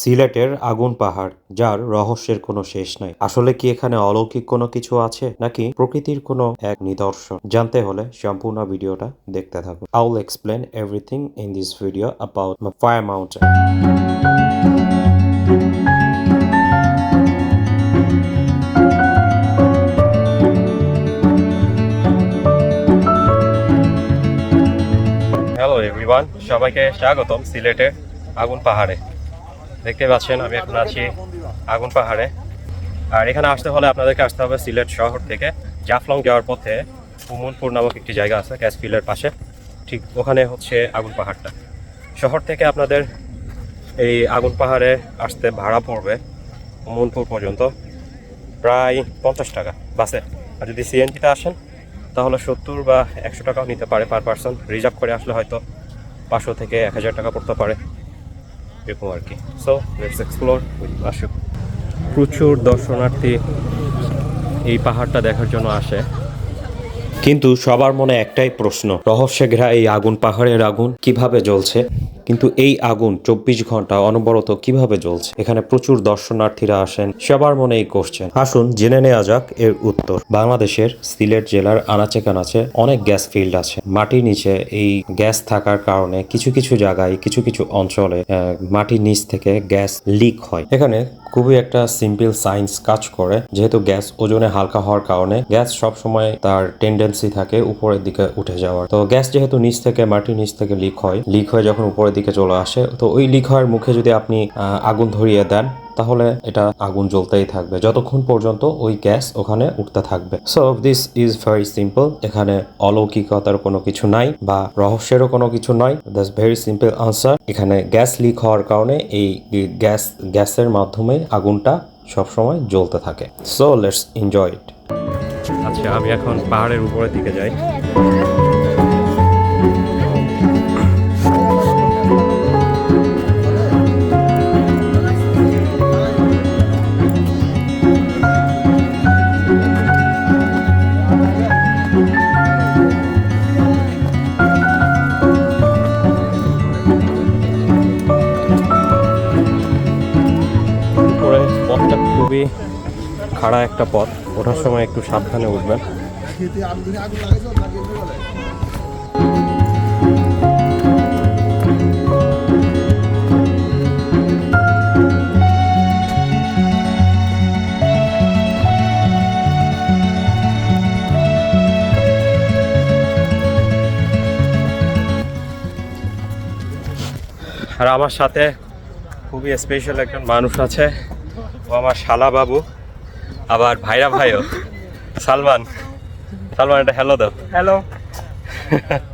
সিলেটের আগুন পাহাড়, যার রহস্যের কোনো শেষ নাই। আসলে কি এখানে অলৌকিক কোনো কিছু আছে, নাকি প্রকৃতির কোনো এক নিদর্শন? জানতে হলে সম্পূর্ণ ভিডিওটা দেখতে থাকুন। I will explain everything in this video about fire mountain hello everyone সবাইকে স্বাগতম সিলেটের আগুন পাহাড়ে। দেখতে পাচ্ছেন, আমি এখন আছি আগুন পাহাড়ে। আর এখানে আসতে হলে আপনাদেরকে আসতে হবে সিলেট শহর থেকে, জাফলং যাওয়ার পথে উমনপুর নামক একটি জায়গা আছে ক্যাসফিলের পাশে। ঠিক ওখানে হচ্ছে আগুন পাহাড়টা। শহর থেকে আপনাদের এই আগুন পাহাড়ে আসতে ভাড়া পড়বে উমনপুর পর্যন্ত প্রায় পঞ্চাশ টাকা বাসে। আর যদি সিএনজিতে আসেন, তাহলে সত্তর বা একশো টাকাও নিতে পারে পার পার্সন। রিজার্ভ করে আসলে হয়তো পাঁচশো থেকে এক হাজার টাকা পড়তে পারে। এরকম আর কি। সো লেটস এক্সপ্লোর উইথ আসুক প্রচুর দর্শনার্থী এই পাহাড়টা দেখার জন্য আসে। কিন্তু সবার মনে একটাই প্রশ্ন রহস্যে ঘেরা এই আগুন, পাহাড়ের আগুন কীভাবে জ্বলছে? কিন্তু এই আগুন চব্বিশ ঘণ্টা অনবরত কীভাবে জ্বলছে? এখানে প্রচুর দর্শনার্থীরা আসেন, সবার মনে এই কোশ্চেন আসুন, জেনে নেওয়া যাক এর উত্তর। বাংলাদেশের সিলেট জেলার আনাচে কানাচে অনেক গ্যাস ফিল্ড আছে। মাটির নিচে এই গ্যাস থাকার কারণে কিছু কিছু জায়গায়, কিছু কিছু অঞ্চলে মাটির নিচ থেকে গ্যাস লিক হয়। এখানে খুবই একটা সিম্পল সায়েন্স কাজ করে, যেহেতু গ্যাস ওজনে হালকা হওয়ার কারণে গ্যাস সব সময় তার টেন্ডেন্সি থাকে উপরের দিকে উঠে যাওয়ার। তো গ্যাস যেহেতু নিচ থেকে, মাটির নিচ থেকে লিক হয়, লিক হয়ে যখন উপরের দিকে চলে আসে। তো ওই হওয়ার মুখে যদি আপনি আগুন ধরিয়ে দেন, তাহলে এটা আগুন জ্বলতেই থাকবে। যতক্ষণ পর্যন্ত ওই গ্যাস ওখানে উঠতে থাকবে। So this is very simple এখানে অলৌকিকতার কোনো কিছু নাই বা রহস্যেরও কোনো কিছু নয় দ্যাটস ভেরি সিম্পল আনসার এখানে গ্যাস লিক হওয়ার কারণে এই গ্যাস, গ্যাসের মাধ্যমে আগুনটা সবসময় জ্বলতে থাকে। সো লেটস এনজয় ইট আচ্ছা আমি এখন পাহাড়ের উপরের দিকে যাই। খুবই খাড়া একটা পথ। ওঠার সময় একটু সাবধানে উঠবেন। আর আমার সাথে খুবই স্পেশাল একজন মানুষ আছে। ও আমার শালা বাবু আবার ভাইরা ভাইও। সালমান সালমান এটা হ্যালো দাও। হ্যালো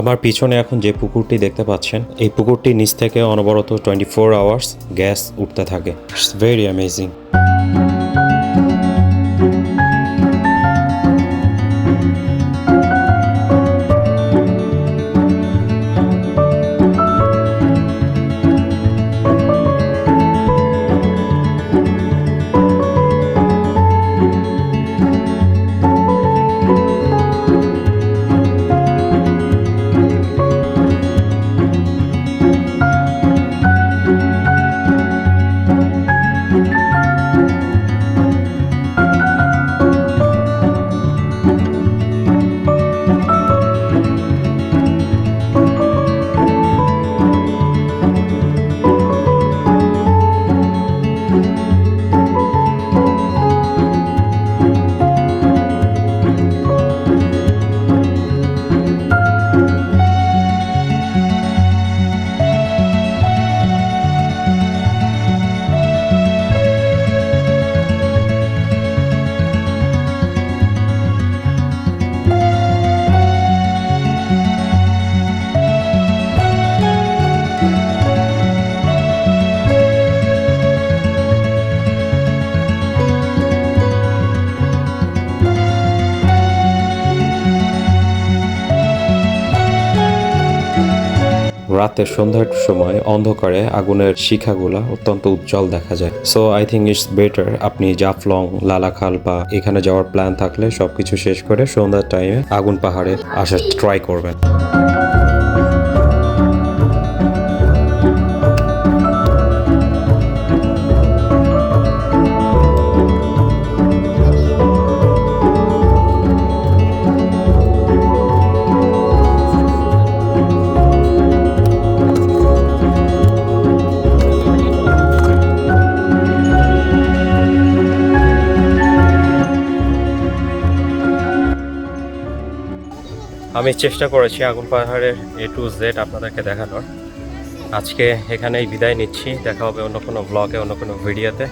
আমার পিছনে এখন যে পুকুরটি দেখতে পাচ্ছেন, এই পুকুরটি নিচ থেকে অনবরত টোয়েন্টি ফোর আওয়ার্স গ্যাস উঠতে থাকে। ইটস ভেরি অ্যামেজিং রাতে সন্ধ্যার সময় অন্ধকারে আগুনের শিখাগুলা অত্যন্ত উজ্জ্বল দেখা যায়। So I think it's better আপনি জাফলং লালাখাল বা এখানে যাওয়ার প্ল্যান থাকলে সবকিছু শেষ করে সন্ধ্যার টাইমে আগুন পাহাড়ে আসার ট্রাই করবেন। আমি চেষ্টা করেছি আগুন পাহাড়ের এ টু জেড আপনাদেরকে দেখানোর। আজকে এখানেই বিদায় নিচ্ছি। দেখা হবে অন্য কোনো ব্লগে অন্য কোনো ভিডিওতে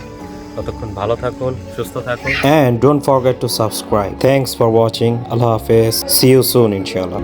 ততক্ষণ ভালো থাকুন, সুস্থ থাকুন। And don't forget to subscribe thanks for watching আল্লাহ হাফেজ। সি ইউ সুন ইনশাআল্লাহ।